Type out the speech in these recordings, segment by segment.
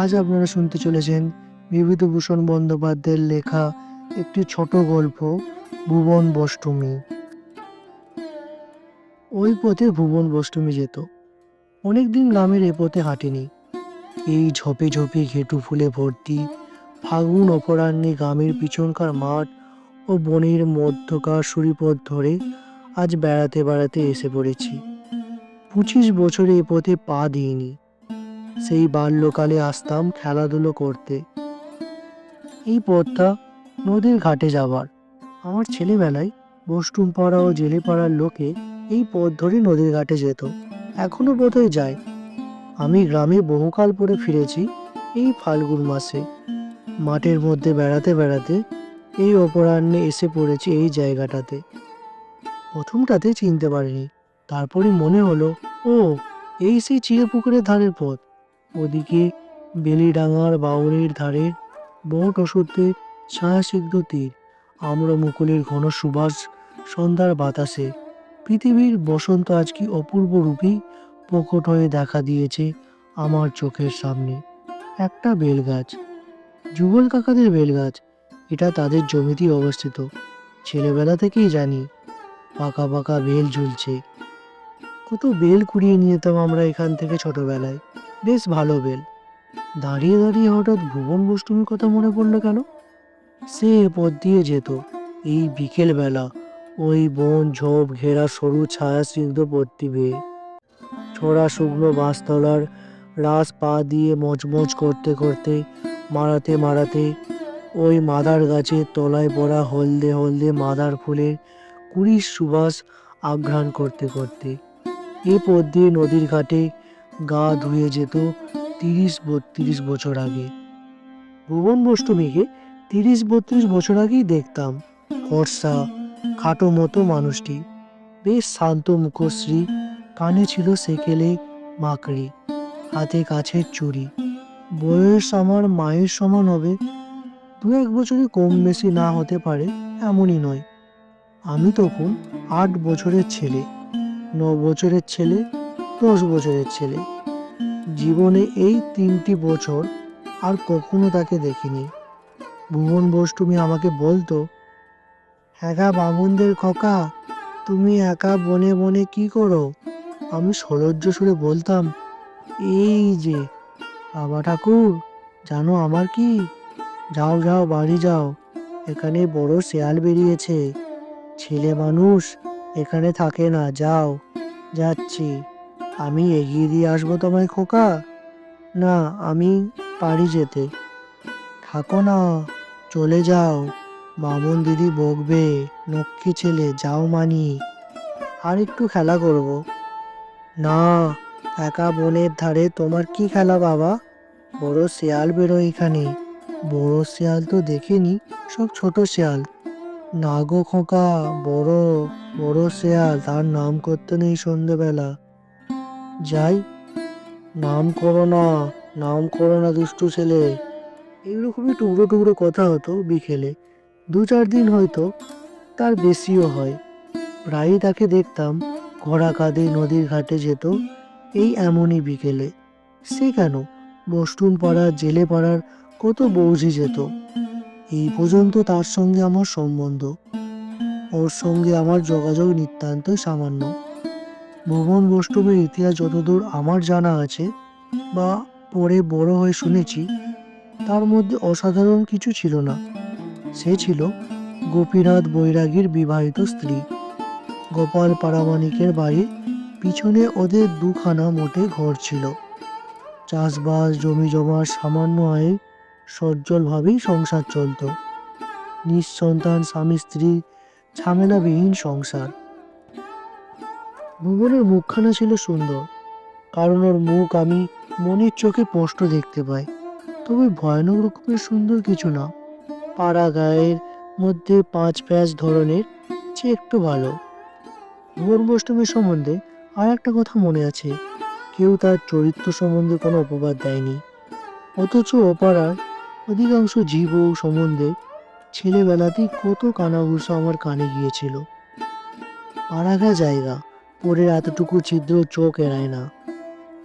আজ আপনারা শুনতে চলেছেন বিভূতিভূষণ বন্দ্যোপাধ্যায়ের লেখা একটি ছোট গল্প, ভুবন বষ্টমী। ওই পথে ভুবন বষ্টমী যেত। অনেকদিন গ্রামের এ পথে হাঁটেনি। এই ঝপে ঝপে ঘেটু ফুলে ভর্তি, ফাগুন অপরাহ্নে গ্রামের পিছনকার মাঠ ও বনের মধ্যকার সুরিপথ ধরে আজ বেড়াতে বেড়াতে এসে পড়েছি। পঁচিশ বছরে এ পথে পা দিইনি। সেই বাল্যকালে আসতাম খেলাধুলো করতে। এই পথটা নদীর ঘাটে যাবার। আমার ছেলেবেলায় বষ্টুম পাড়া ও জেলে পাড়ার লোকে এই পথ ধরে নদীর ঘাটে যেত। এখনও বোধহয় যায়। আমি গ্রামে বহুকাল পরে ফিরেছি এই ফাল্গুন মাসে। মাঠের মধ্যে বেড়াতে বেড়াতে এই অপরাহ্নে এসে পড়েছি এই জায়গাটাতে। প্রথমটাতে চিনতে পারিনি। তারপরে মনে হলো ও এই সেই চিড়েপুকুরের ধারের পথ। ওদিকে বেলিডাঙার বাউরির ধারে বট ওষুধের ছায়াসিদ্ধ তীর আম্র মুকুলের ঘন সুবাস, সন্ধ্যার বাতাসে। পৃথিবীর বসন্ত আজ কি অপূর্ব রূপেই প্রকট হয়ে দেখা দিয়েছে আমার চোখের সামনে। একটা বেলগাছ, যুগল কাকাদের বেলগাছ, এটা তাদের জমিতেই অবস্থিত। ছেলেবেলা থেকেই জানি, পাকা পাকা বেল ঝুলছে। কত বেল কুড়িয়ে নিয়ে যেতাম আমরা এখান থেকে ছোটবেলায়। বেশ ভালো বেল। দাঁড়িয়ে দাঁড়িয়ে হঠাৎ ভুবন বষ্টমীর কথা মনে পড়ল কেন? সে পথ দিয়ে যেত, এই বিকেল বেলা ওই বন, ঝোপ, ঘেরা, সরু, ছায়া স্নিগ্ধ পথটি বেয়ে। ছোড়া, শুকনো বাঁশতলার রাস পা দিয়ে মচমচ করতে করতে, মারাতে মারাতে, ওই মাদার গাছের তলায় পড়া হলদে হলদে মাদার ফুলের কুড়ির সুবাস আঘ্রাণ করতে করতে, এ পথ দিয়ে নদীর ঘাটে গা ধুয়ে যেত তিরিশ বত্রিশ বছর আগে। ভুবন বষ্টমীকে তিরিশ বত্রিশ বছর আগেই দেখতাম, ফর্সা, খাটো মতো মানুষটি। বেশ শান্ত মুখশ্রী, কানে ছিল সেকেলে মাকড়ি, হাতে কাছের চুড়ি। বয়স আমার মায়ের সমান হবে, দু এক বছরে কম বেশি না হতে পারে এমনই নয়। আমি তখন আট বছরের ছেলে, ন বছরের ছেলে, দশ বছরের ছেলে। জীবনে এই তিনটি বছর আর কখনো তাকে দেখিনি। ভুবন বষ্টমী আমাকে বলতো, একা বামুনদের খকা, তুমি একা বনে বনে কি করো? আমি সলজ্জ সুরে বলতাম, এই যে, বাবা ঠাকুর, জানো আমার কি? যাও যাও, বাড়ি যাও, এখানে বড় শেয়াল বেরিয়েছে। ছেলে মানুষ এখানে থাকে না, যাও, যাচ্ছি। আমি এগিয়ে দিয়ে আসব তোমায়, খোকা? না, আমি পারি যেতে। থাকো না, চলে যাও। মামুন দিদি বকবে লক্ষ্মী ছেলে, যাও মানি। আর একটু খেলা করব। না, একা বনের ধারে তোমার কি খেলা বাবা? বড় শেয়াল বেরোয় এখানে। বড় শেয়াল তো দেখিনি, সব ছোট শেয়াল। না গো খোকা, বড় বড় শেয়াল, তার নাম করতে নেই সন্ধেবেলা। যাই। নাম করো না, নাম করো না দুষ্টু ছেলে। এইরকমই টুকরো টুকরো কথা হতো বিকেলে। দু চার দিন হয়তো তার বেশিও হয়। প্রায়ই তাকে দেখতাম ঘোড়া কাঁধে নদীর ঘাটে যেত। এই এমনই বিকেলে। সে কেন? বস্টুন পাড়ার, জেলে পাড়ার কত বৌঝি যেত। এই পর্যন্ত তার সঙ্গে আমার সম্বন্ধ। ওর সঙ্গে আমার যোগাযোগ নিতান্তই সামান্য। ভুবন বৈষ্ণবের ইতিহাস যতদূর আমার জানা আছে বা পরে বড় হয়ে শুনেছি, তার মধ্যে অসাধারণ কিছু ছিল না। সে ছিল গোপীনাথ বৈরাগীর বিবাহিত স্ত্রী। গোপাল পারামানিকের বাড়ি পিছনে ওদের দুখানা মোটে ঘর ছিল। চাষবাস জমি জমার সামান্য আয়ে সজ্জলভাবেই সংসার চলত। নিঃসন্তান স্বামী স্ত্রী ঝামেলাবিহীন সংসার। ভুবনের মুখখানা ছিল সুন্দর, কারণ ওর মুখ আমি মনের চোখে স্পষ্ট দেখতে পাই। তবে ভয়ানক রকমের সুন্দর কিছু না। পাড়া গায়ের মধ্যে পাঁচ প্যাঁচ ধরনের চেয়ে একটু ভালো। ভুবন বৈষ্ণবের সম্বন্ধে আর একটা কথা মনে আছে। কেউ তার চরিত্র সম্বন্ধে কোনো অপবাদ দেয়নি। অথচ অপাড়ার অধিকাংশ জীব ও সম্বন্ধে ছেলেবেলাতেই কত কানাঘুষা আমার কানে গিয়েছিল। পাড়াগা জায়গা। পরের এতটুকু ছিদ্র চোখ এড়ায় না।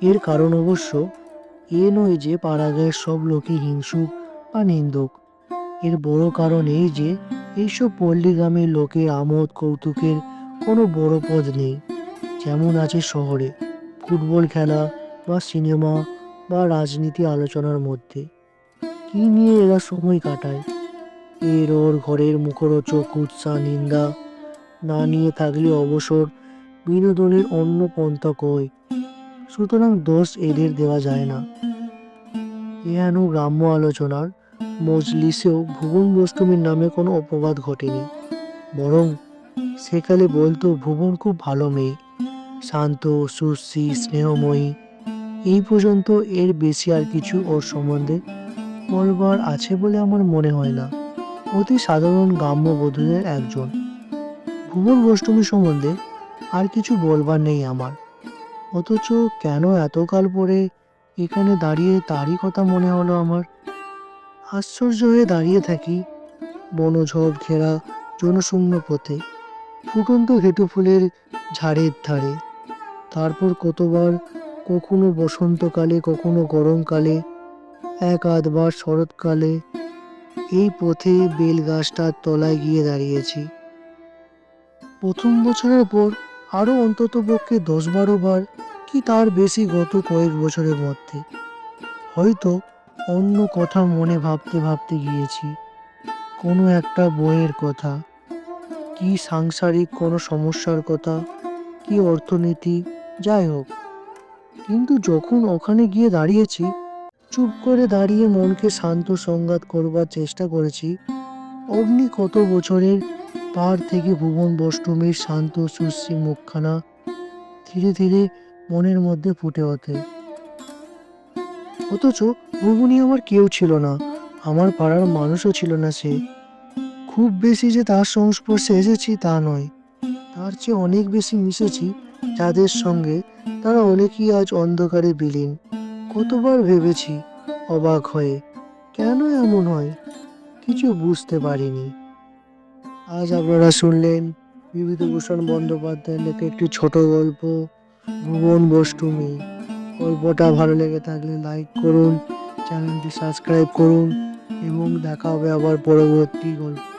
এর কারণ অবশ্য এ নয় যে পাড়াগাঁয়ের সব লোকই হিংসুক বা নিন্দুক। এর বড় কারণ এই যে, এইসব পল্লী গ্রামের লোকের আমোদ, কৌতুকের কোনো বড় পদ নেই। যেমন আছে শহরে, ফুটবল খেলা বা সিনেমা বা রাজনীতি আলোচনার মধ্যে। কি নিয়ে এরা সময় কাটায়? এর ওর ঘরের মুখরোচক উৎসাহ নিন্দা না নিয়ে থাকলে অবসর বিনোদনের অন্য পন্থা কই? সুতরাং দোষ এদের দেওয়া যায় না। এহেন গ্রাম্য আলোচনার মজলিসেও ভুবন গোস্বামীর নামে কোনো অপবাদ ঘটেনি। বরং সেকালে বলতো, ভুবন খুব ভালো মেয়ে। শান্ত সুশ্রী স্নেহময়ী। এই পর্যন্ত এর বেশি আর কিছু ওর সম্বন্ধে বলবার আছে বলে আমার মনে হয় না। অতি সাধারণ গ্রাম্য বধূদের একজন। ভুবন গোস্বামী সম্বন্ধে আর কিছু বলবার নেই আমার। অথচ কেন এতকাল পরে এখানে দাঁড়িয়ে তারই কথা মনে হলো আমার? আশ্চর্য হয়ে দাঁড়িয়ে থাকি বনঝোপ ঘেরা জনশূন্য পথে, ফুটন্ত ঘেটু ফুলের ঝাড়ের ধারে। তারপর কতবার, কখনো বসন্তকালে, কখনো গরমকালে, এক আধবার শরৎকালে, এই পথে বেল গাছটার তলায় গিয়ে দাঁড়িয়েছি। প্রথম বছরের পর আরও অন্তত পক্ষে দশ বারো বার কি তার বেশি গত কয়েক বছরের মধ্যে। হয়তো অন্য কথা মনে ভাবতে ভাবতে গিয়েছি। কোনো একটা বইয়ের কথা। কি সাংসারিক কোনো সমস্যার কথা। কি অর্থনীতি। যাই হোক। কিন্তু যখন ওখানে গিয়ে দাঁড়িয়েছি, চুপ করে দাঁড়িয়ে মনকে শান্ত সংঘাত করবার চেষ্টা করেছি অমনি কত বছরের পার থেকে ভুবন বষ্টমীর শান্ত সুশ্রী মুখখানা ধীরে ধীরে মনের মধ্যে ফুটে ওঠে। অথচ ভুবনী আমার কেউ ছিল না, আমার পাড়ার মানুষও ছিল না সে। খুব বেশি যে তার সংস্পর্শে এসেছি তা নয়, তার চেয়ে অনেক বেশি মিশেছি যাদের সঙ্গে তারা অনেকেই আজ অন্ধকারে বিলীন। কতবার ভেবেছি অবাক হয়ে, কেন এমন হয়? কিছু বুঝতে পারিনি। আজ আপনারা শুনলেন বিভূতিভূষণ বন্দ্যোপাধ্যায় লেখা একটি ছোট গল্প, ভুবন বষ্টমী। গল্পটা ভালো লেগে থাকলে লাইক করুন, চ্যানেলটি সাবস্ক্রাইব করুন, এবং দেখা হবে আবার পরবর্তী গল্প।